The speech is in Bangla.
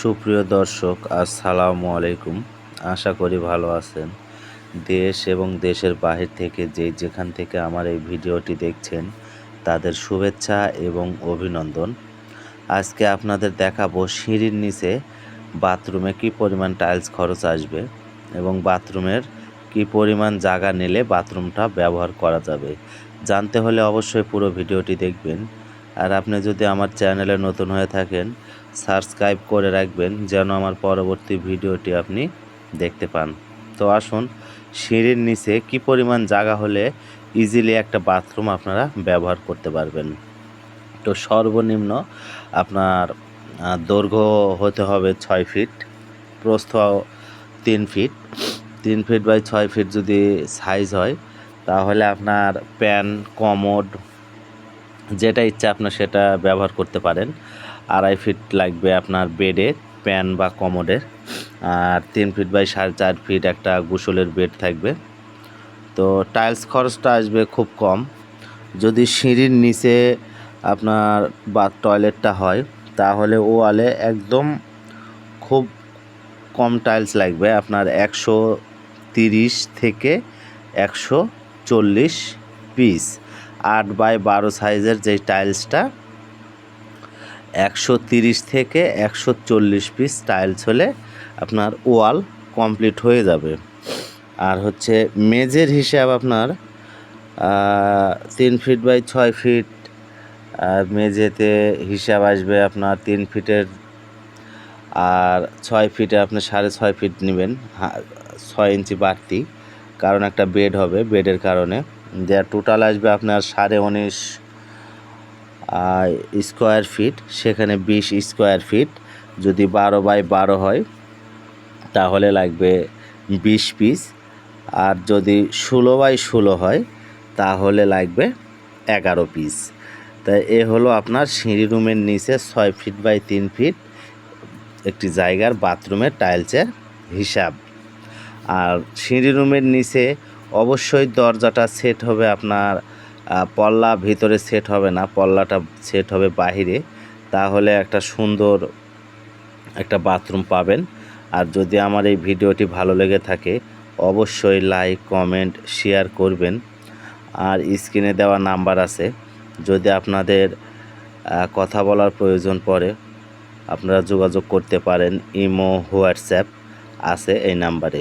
সুপ্রিয় দর্শক, আসসালামু আলাইকুম। আশা করি ভালো আছেন। দেশ এবং দেশের বাহির থেকে যে যেখান থেকে আমার এই ভিডিওটি দেখছেন, তাদের শুভেচ্ছা এবং অভিনন্দন। আজকে আপনাদের দেখাবো সিঁড়ির নিচে বাথরুমে কি পরিমাণ টাইলস খরচ আসবে এবং বাথরুমের কি পরিমাণ জায়গা নিলে বাথরুমটা ব্যবহার করা যাবে। জানতে হলে অবশ্যই পুরো ভিডিওটি দেখবেন। আর আপনি যদি আমার চ্যানেলে নতুন হয়ে থাকেন সাবস্ক্রাইব করে রাখবেন যেন আমার পরবর্তী ভিডিওটি আপনি দেখতে পান। তো আসুন, সিঁড়ির নিচে কি পরিমাণ জায়গা হলে ইজিলি একটা বাথরুম আপনারা ব্যবহার করতে পারবেন? তো সর্বনিম্ন আপনার দৈর্ঘ্য হতে হবে ছয় ফিট প্রস্থ তিন ফিট তিন ফিট বাই ছয় ফিট যদি সাইজ হয়, তাহলে আপনার প্যান কমোড যেটা ইচ্ছা আপনার সেটা ব্যবহার করতে পারেন। আড়াই ফিট লাগবে আপনার বেডের প্যান বা কমোডের। আর তিন ফিট বাই সাড়ে চার ফিট একটা গোসলের বেড থাকবে। তো টাইলস খরচটা আসবে খুব কম। যদি সিঁড়ির নিচে আপনার বা টয়লেটটা হয়, তাহলে ওয়ালে একদম খুব কম টাইলস লাগবে। আপনার একশো তিরিশ থেকে একশো চল্লিশ পিস আট বাই বারো সাইজের যে টাইলসটা, একশো তিরিশ থেকে একশো চল্লিশ পিস টাইলস হলে আপনার ওয়াল কমপ্লিট হয়ে যাবে। আর হচ্ছে মেজের হিসাব আপনার তিন ফিট বাই ছয় ফিট, আর মেঝেতে হিসাব আসবে আপনার তিন ফিটের, আর ছয় ফিটে আপনি সাড়ে ছয় ফিট নেবেন ছয় ইঞ্চি বাড়তি, কারণ একটা বেড হবে, বেডের কারণে। যা টোটাল আসবে আপনার সাড়ে উনিশ স্কোয়ার ফিট সেখানে বিশ স্কোয়ার ফিট যদি বারো বাই বারো হয়, তাহলে লাগবে বিশ পিস আর যদি ষোলো বাই ষোলো হয়, তাহলে লাগবে এগারো পিস তাই এ হলো আপনার সিঁড়ি রুমের নিচে ছয় ফিট বাই তিন ফিট একটি জায়গার বাথরুমের টাইলসের হিসাব। আর সিঁড়ি রুমের নিচে অবশ্যই দরজাটা সেট হবে আপনার পল্লা ভিতরে সেট হবে না, পল্লাটা সেট হবে বাহিরে। তাহলে একটা সুন্দর একটা বাথরুম পাবেন। আর যদি আমার এই ভিডিওটি ভালো লেগে থাকে, অবশ্যই লাইক কমেন্ট শেয়ার করবেন। আর স্ক্রিনে দেওয়া নাম্বার আছে। যদি আপনাদের কথা বলার প্রয়োজন পড়ে, আপনারা যোগাযোগ করতে পারেন। ইমো, হোয়াটসঅ্যাপ আছে এই নাম্বারে